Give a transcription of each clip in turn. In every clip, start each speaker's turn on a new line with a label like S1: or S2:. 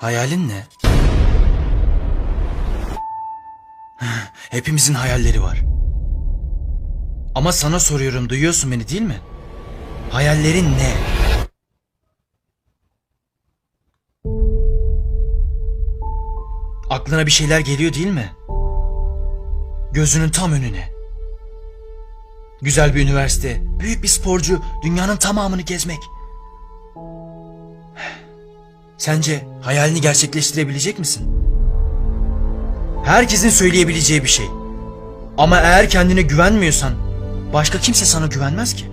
S1: Hayalin ne? Hepimizin hayalleri var. Ama sana soruyorum duyuyorsun beni değil mi? Hayallerin ne? Aklına bir şeyler geliyor değil mi? Gözünün tam önüne. Güzel bir üniversite, büyük bir sporcu, dünyanın tamamını gezmek. Sence hayalini gerçekleştirebilecek misin? Herkesin söyleyebileceği bir şey. Ama eğer kendine güvenmiyorsan başka kimse sana güvenmez ki.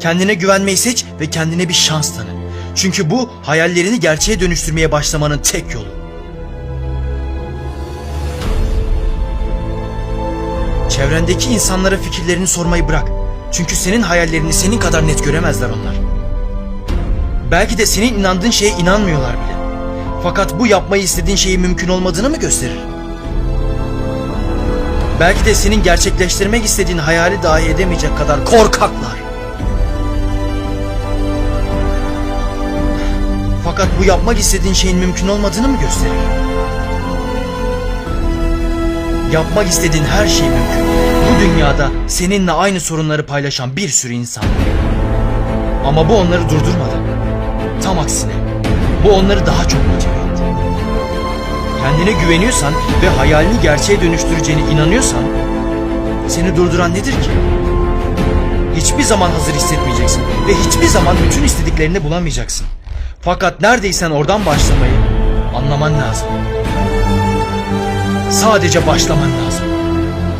S1: Kendine güvenmeyi seç ve kendine bir şans tanı. Çünkü bu hayallerini gerçeğe dönüştürmeye başlamanın tek yolu. Çevrendeki insanlara fikirlerini sormayı bırak. Çünkü senin hayallerini senin kadar net göremezler onlar. Belki de senin inandığın şeye inanmıyorlar bile. Fakat bu yapmayı istediğin şeyin mümkün olmadığını mı gösterir? Belki de senin gerçekleştirmek istediğin hayali dahi edemeyecek kadar korkaklar. Fakat bu yapmak istediğin şeyin mümkün olmadığını mı gösterir? Yapmak istediğin her şey mümkün. Bu dünyada seninle aynı sorunları paylaşan bir sürü insan. Ama bu onları durdurmadı. Tam aksine bu onları daha çok motive etti. Kendine güveniyorsan ve hayalini gerçeğe dönüştüreceğine inanıyorsan seni durduran nedir ki? Hiçbir zaman hazır hissetmeyeceksin ve hiçbir zaman bütün istediklerini bulamayacaksın. Fakat neredeysen oradan başlamayı anlaman lazım. Sadece başlaman lazım.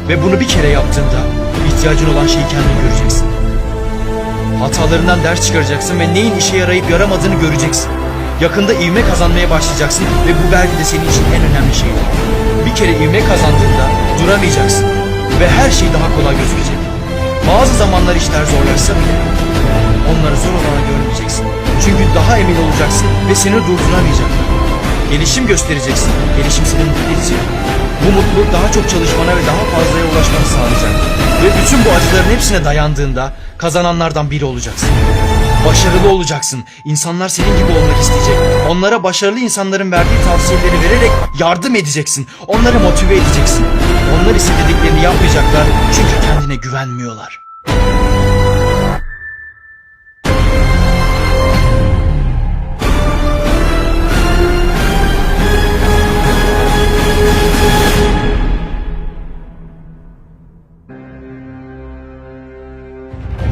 S1: Ve bunu bir kere yaptığında ihtiyacın olan şeyi kendin göreceksin. Hatalarından ders çıkaracaksın ve neyin işe yarayıp yaramadığını göreceksin. Yakında ivme kazanmaya başlayacaksın ve bu belki de senin için en önemli şeydir. Bir kere ivme kazandığında duramayacaksın ve her şey daha kolay gözükecek. Bazı zamanlar işler zorlaşsa bile onları zor olarak görmeyeceksin. Çünkü daha emin olacaksın ve seni durduramayacaklar. Gelişim göstereceksin. Gelişim seni mutlu edecek. Bu mutluluk daha çok çalışmana ve daha fazlaya ulaşmanı sağlayacak. Ve bütün bu acıların hepsine dayandığında kazananlardan biri olacaksın. Başarılı olacaksın. İnsanlar senin gibi olmak isteyecek. Onlara başarılı insanların verdiği tavsiyeleri vererek yardım edeceksin. Onları motive edeceksin. Onlar istediklerini yapmayacaklar çünkü kendine güvenmiyorlar.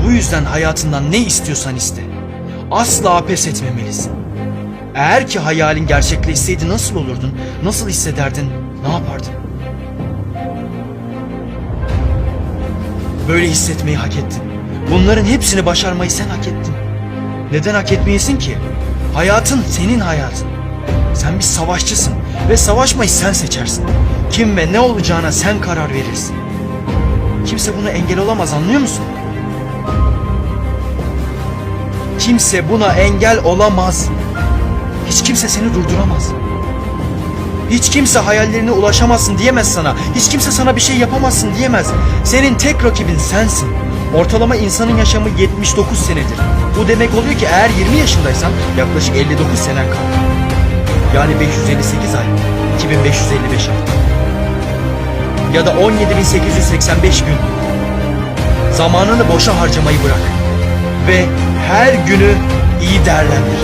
S1: Bu yüzden hayatından ne istiyorsan iste. Asla pes etmemelisin. Eğer ki hayalin gerçekleşseydi nasıl olurdun? Nasıl hissederdin? Ne yapardın? Böyle hissetmeyi hak ettin. Bunların hepsini başarmayı sen hak ettin. Neden hak etmeyesin ki? Hayatın senin hayatın. Sen bir savaşçısın ve savaşmayı sen seçersin. Kim ve ne olacağına sen karar verirsin. Kimse buna engel olamaz anlıyor musun? Kimse buna engel olamaz. Hiç kimse seni durduramaz. Hiç kimse hayallerine ulaşamazsın diyemez sana. Hiç kimse sana bir şey yapamazsın diyemez. Senin tek rakibin sensin. Ortalama insanın yaşamı 79 senedir. Bu demek oluyor ki eğer 20 yaşındaysan yaklaşık 59 senen kaldı. Yani 558 ay, 2555 hafta. Ya da 17.885 gün. Zamanını boşa harcamayı bırak. Ve her günü iyi değerlendir.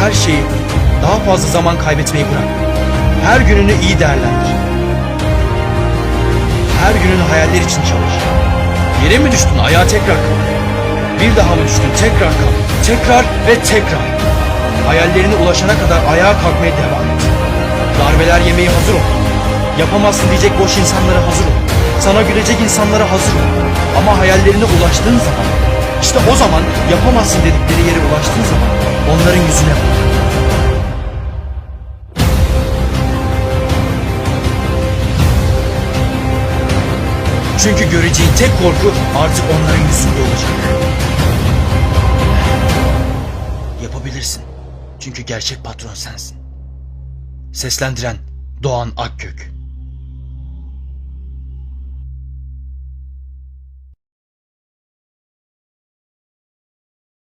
S1: Her şeyi daha fazla zaman kaybetmeyi bırak. Her gününü iyi değerlendir. Her gününü hayaller için çalış. Yere mi düştün? Ayağa tekrar kalk. Bir daha mı düştün? Tekrar kalk. Tekrar ve tekrar. Hayallerine ulaşana kadar ayağa kalkmaya devam et. Darbeler yemeye hazır ol. Yapamazsın diyecek boş insanlara hazır ol. Sana gülecek insanlara hazır ol. Ama hayallerine ulaştığın zaman, işte o zaman yapamazsın dedikleri yere ulaştığın zaman onların yüzüne bak. Çünkü göreceğin tek korku artık onların yüzünde olacak. Yapabilirsin. Çünkü gerçek patron sensin. Seslendiren Doğan Akgök